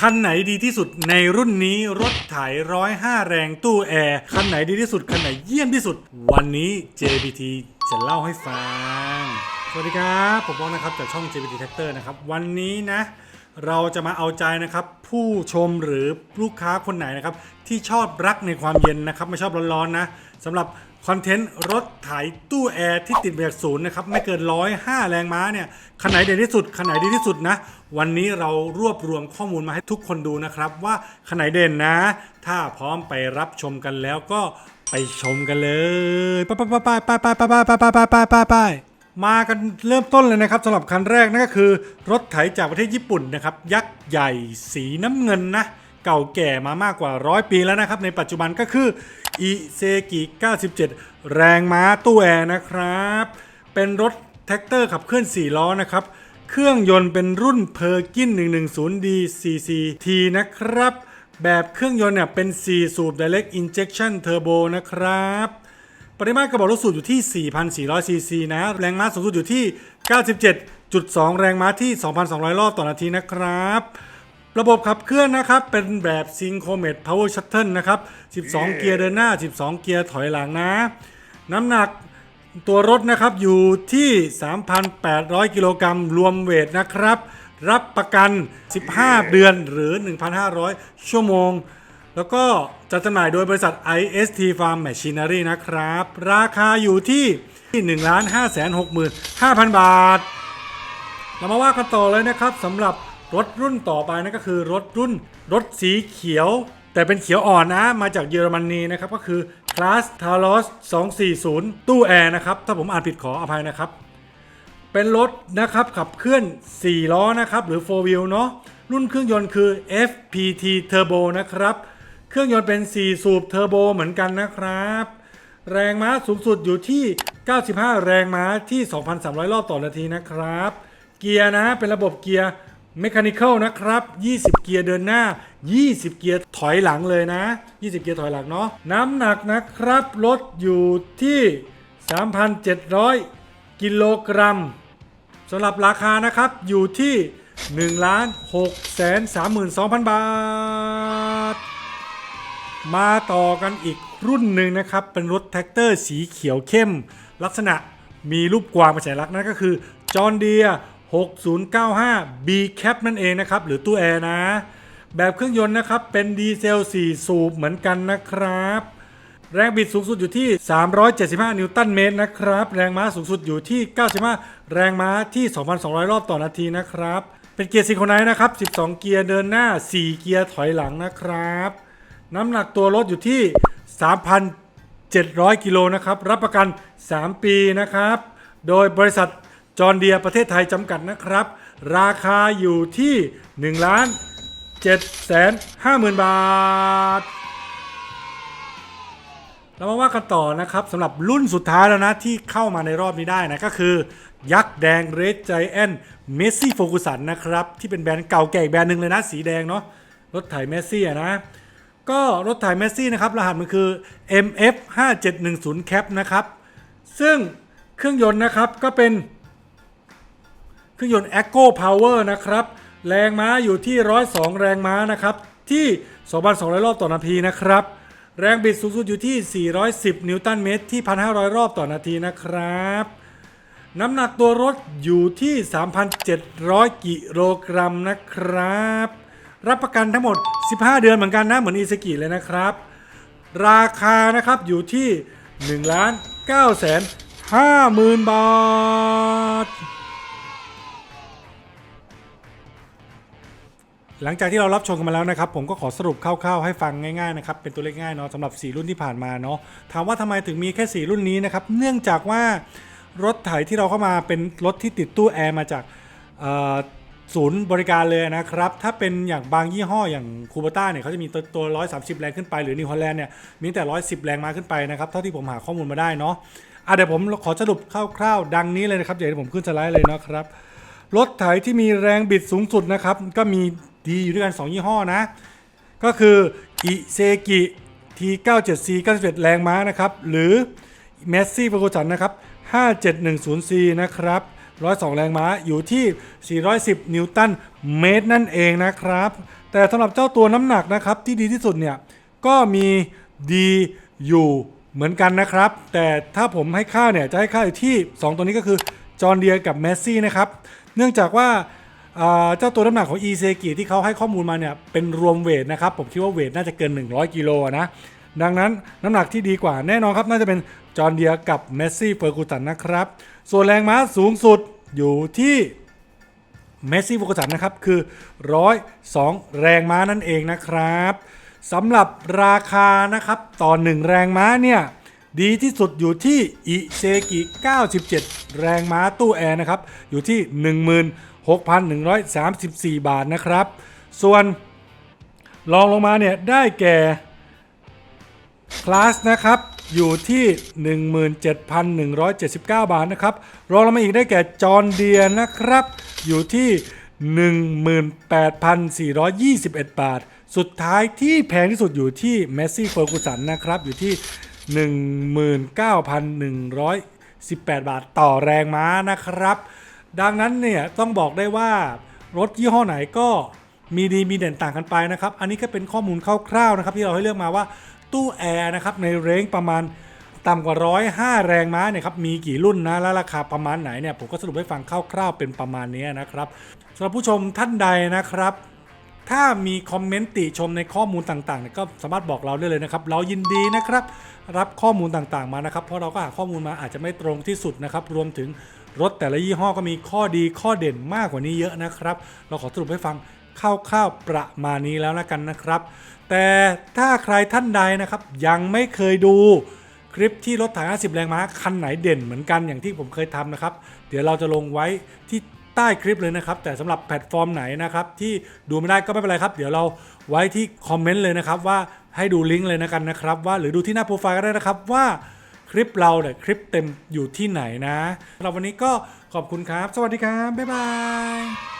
คันไหนดีที่สุดในรุ่นนี้รถไถ105แรงตู้แอร์คันไหนดีที่สุด คันไหนเยี่ยมที่สุด วันนี้ JBT จะเล่าให้ฟัง สวัสดีครับ ผมบองนะครับจากช่อง JBT Tractor นะครับ วันนี้นะ เราจะมาเอาใจนะครับ ผู้ชมหรือลูกค้าคนไหนนะครับ ที่ชอบรักในความเย็นนะครับ ไม่ชอบร้อนๆนะสำหรับ คอนเทนต์รถไถตู้แอร์ที่ติดมาจากศูนย์นะครับ ไม่เกิน105แรงม้าเนี่ยคันไหนเด่นที่สุดคันไหนดีที่สุดนะ วันนี้เรารวบรวมข้อมูลมาให้ทุกคนดูนะครับ ว่าคันไหนเด่นนะ ถ้าพร้อมไปรับชมกันแล้วก็ไปชมกันเลยไปไปไปไปไปไปไปไปไปไปไปไปไปมากันเริ่มต้นเลยนะครับสำหรับคันแรกนั่นก็คือ รถไถจากประเทศญี่ปุ่นนะครับ ยักษ์ใหญ่สีน้ำเงินนะ เก่าแก่มามากกว่าร้อยปีแล้วนะครับ ในปัจจุบันก็คืออิเซกิ97 แรงม้าตู้แอร์นะครับ เป็นรถแท็กเตอร์ขับเคลื่อน 4 ล้อนะครับ เครื่องยนต์เป็นรุ่น p e r k i n 110D CCT นะครับ แบบเครื่องยนต์เนี่ยเป็น 4 สูบ Direct Injection Turbo นะครับปริมาตรกระบอกลูกสูบอยู่ที่ 4,400 ซีซีนะ แรงม้าสูงสุดอยู่ที่ 97.2 แรงม้าที่ 2,200 รอบต่อนาทีนะครับ ระบบขับเคลื่อนนะครับ เป็นแบบ s y n c h r o m a t Power Shuttle นะครับ 12 เกียร์เดินหน้า 12 เกียร์ถอยหลังนะ น้ำหนักตัวรถนะครับอยู่ที่ 3,800 กิโลกรัมรวมเวทนะครับ รับประกัน 15 เดือนหรือ 1,500 ชั่วโมง แล้วก็จัดจำหน่ายโดยบริษัท IST Farm Machinery นะครับ ราคาอยู่ที่ 1 5 6 5 0 0 0 บาท เรามาว่ากันต่อเลยนะครับสำหรับ รถรุ่นต่อไปนั่นก็คือรถรุ่นรถสีเขียว แต่เป็นเขียวอ่อนนะ มาจากเยอรมนีนะครับ ก็คือ Class Talos 240 ตู้แอร์นะครับ ถ้าผมอ่านผิดขออภัยนะครับ เป็นรถนะครับขับเคลื่อน 4 ล้อนะครับ หรือ 4 wheel เนาะรุ่นเครื่องยนต์คือ FPT Turbo นะครับ เครื่องยนต์เป็น 4 สูบเทอร์โบเหมือนกันนะครับ แรงม้าสูงสุดอยู่ที่ 95 แรงม้าที่ 2,300 รอบต่อนาทีนะครับ เกียร์นะเป็นระบบเกียร์ เมคานิคอลนะครับ 20 เกียร์เดินหน้า 20 เกียร์ถอยหลังเลยนะ 20 เกียร์ถอยหลังเนาะ น้ำหนักนะครับรถอยู่ที่ 3,700 กิโลกรัมสำหรับราคานะครับอยู่ที่ 1,632,000 บาท มาต่อกันอีกรุ่นหนึ่งนะครับ เป็นรถแท็กเตอร์สีเขียวเข้ม ลักษณะมีรูปกวางมาฉายลักษณ์นั่นก็คือจอห์นเดีย 6095 B Cap นั่นเองนะครับ หรือตู้แอร์นะ แบบเครื่องยนต์นะครับ เป็นดีเซล 4 สูบเหมือนกันนะครับ แรงบิดสูงสุดอยู่ที่ 375 นิวตันเมตรนะครับ แรงม้าสูงสุดอยู่ที่ 95 แรงม้าที่ 2,200 รอบต่อนาทีนะครับ เป็นเกียร์ซิงโครไนซ์นะครับ 12 เกียร์เดินหน้า 4 เกียร์ถอยหลังนะครับ น้ำหนักตัวรถอยู่ที่ 3,700 กิโลนะครับ รับประกัน 3 ปีนะครับ โดยบริษัท จอห์นเดียประเทศไทยจำกัดนะครับ ราคาอยู่ที่1ล้าน7แสน50,000บาท เรามาว่ากันต่อนะครับสำหรับรุ่นสุดท้ายแล้วนะ ที่เข้ามาในรอบนี้ได้นะ ก็คือ ยักษ์แดงเรดไจแอนเมสซี่โฟกุสันนะครับ ที่เป็นแบรนด์เก่าแก่แบรนด์หนึ่งเลยนะ สีแดงเนาะรถไถเมสซี่นะ ก็รถไถเมสซี่นะครับ รหัสมันคือ MF 5710 Cap นะครับ ซึ่งเครื่องยนต์นะครับก็เป็น เครื่องยนต์ Echo Power นะครับ แรงม้าอยู่ที่ 102 แรงม้านะครับ ที่ 2,200 รอบต่อนาทีนะครับ แรงบิดสูงสุดอยู่ที่ 410 นิวตันเมตรที่ 1,500 รอบต่อนาทีนะครับ น้ำหนักตัวรถอยู่ที่ 3,700 กิโลกรัมนะครับ รับประกันทั้งหมด 15 เดือนเหมือนกันนะ เหมือนอีสกิเลยนะครับ ราคานะครับอยู่ที่1ล้าน9 5 0 0 0 0 บาท หลังจากที่เรารับชมกันมาแล้วนะครับ ผมก็ขอสรุปคร่าวๆให้ฟังง่ายๆนะครับเป็นตัวเลขง่ายเนาะสำหรับ 4 รุ่นที่ผ่านมาเนาะถามว่าทำไมถึงมีแค่ 4 รุ่นนี้นะครับ เนื่องจากว่ารถไถที่เราเข้ามาเป็นรถที่ติดตู้แอร์มาจากศูนย์บริการเลยนะครับ ถ้าเป็นอย่างบางยี่ห้ออย่างคูเบต้าเนี่ยเขาจะมีตัวตัว 130 แรงขึ้นไป หรือนิวฮอลแลนด์เนี่ยมีแต่ 110 แรงมาขึ้นไปนะครับ เท่าที่ผมหาข้อมูลมาได้เนาะอะเดี๋ยวผมขอสรุปคร่าวๆ ดังนี้เลยนะครับ เดี๋ยวผมขึ้นสไลด์เลยนะครับ รถไถที่มีแรงบิดสูงสุดนะครับ ก็มี ดีอยู่ด้วยกัน 2 ยี่ห้อนะ ก็คืออิเซกิ T97C 91 แรงม้านะครับ หรือ m e s s i f e r g u s o n นะครับ 5710C นะครับ 102 แรงม้าอยู่ที่ 410 นิวตันเมตรนั่นเองนะครับ แต่สำหรับเจ้าตัวน้ำหนักนะครับที่ดีที่สุดเนี่ย ก็มีดีอยู่เหมือนกันนะครับ แต่ถ้าผมให้ค่าเนี่ย จะให้ค่าอยู่ที่ 2 ตัวนี้ก็คือจอห์เดียกับเมสซี่นะครับ เนื่องจากว่า เจ้าตัวน้ำหนักของอีเซกิที่เขาให้ข้อมูลมาเนี่ยเป็นรวมเวทนะครับ ผมคิดว่าเวทน่าจะเกิน 100กิโลนะ ดังนั้นน้ำหนักที่ดีกว่าแน่นอนครับ น่าจะเป็นจอห์เดียกับเมสซี่เฟอร์กูสันนะครับ ส่วนแรงม้าสูงสุดอยู่ที่เมสซี่เฟอร์กูสันนะครับ คือ 102 แรงม้านั่นเองนะครับสำหรับราคานะครับต่อ 1 แรงม้าเนี่ย ดีที่สุดอยู่ที่อิเซกิ97 แรงม้าตู้แอร์นะครับ อยู่ที่ 16,134 บาทนะครับ ส่วนรองลงมาเนี่ยได้แก่คลาสนะครับอยู่ที่ 17,179 บาทนะครับ รองลงมาอีกได้แก่จอห์นเดียนะครับ อยู่ที่ 18,421 บาท สุดท้ายที่แพงที่สุดอยู่ที่เมสซี่เฟอร์กูสันนะครับ อยู่ที่ 19,118 บาทต่อแรงม้านะครับ ดังนั้นเนี่ยต้องบอกได้ว่ารถยี่ห้อไหนก็มีดีมีเด่นต่างกันไปนะครับ อันนี้ก็เป็นข้อมูลคร่าวๆนะครับที่เราให้เลือกมาว่าตู้แอร์นะครับในเรนจ์ประมาณต่ำกว่า105แรงม้าเนี่ยครับมีกี่รุ่นนะและราคาประมาณไหนเนี่ยผมก็สรุปให้ฟังคร่าวๆเป็นประมาณนี้นะครับสำหรับผู้ชมท่านใดนะครับ ถ้ามีคอมเมนต์ติชมในข้อมูลต่างๆก็สามารถบอกเราได้เลยนะครับ เรายินดีนะครับ รับข้อมูลต่างๆมานะครับ เพราะเราก็หาข้อมูลมาอาจจะไม่ตรงที่สุดนะครับ รวมถึงรถแต่ละยี่ห้อก็มีข้อดีข้อเด่นมากกว่านี้เยอะนะครับ เราขอสรุปให้ฟังคร่าวๆประมาณนี้แล้วนะกันนะครับ แต่ถ้าใครท่านใดนะครับ ยังไม่เคยดูคลิปที่รถถัง50 แรงม้าคันไหนเด่นเหมือนกันอย่างที่ผมเคยทำนะครับ เดี๋ยวเราจะลงไว้ที่ ใต้คลิปเลยนะครับ แต่สำหรับแพลตฟอร์มไหนนะครับที่ดูไม่ได้ก็ไม่เป็นไรครับ เดี๋ยวเราไว้ที่คอมเมนต์เลยนะครับว่าให้ดูลิงก์เลยนะกันนะครับว่าหรือดูที่หน้าโปรไฟล์ก็ได้นะครับว่าคลิปเราเนี่ยคลิปเต็มอยู่ที่ไหนนะเราวันนี้ก็ขอบคุณครับ สวัสดีครับ บ๊ายบาย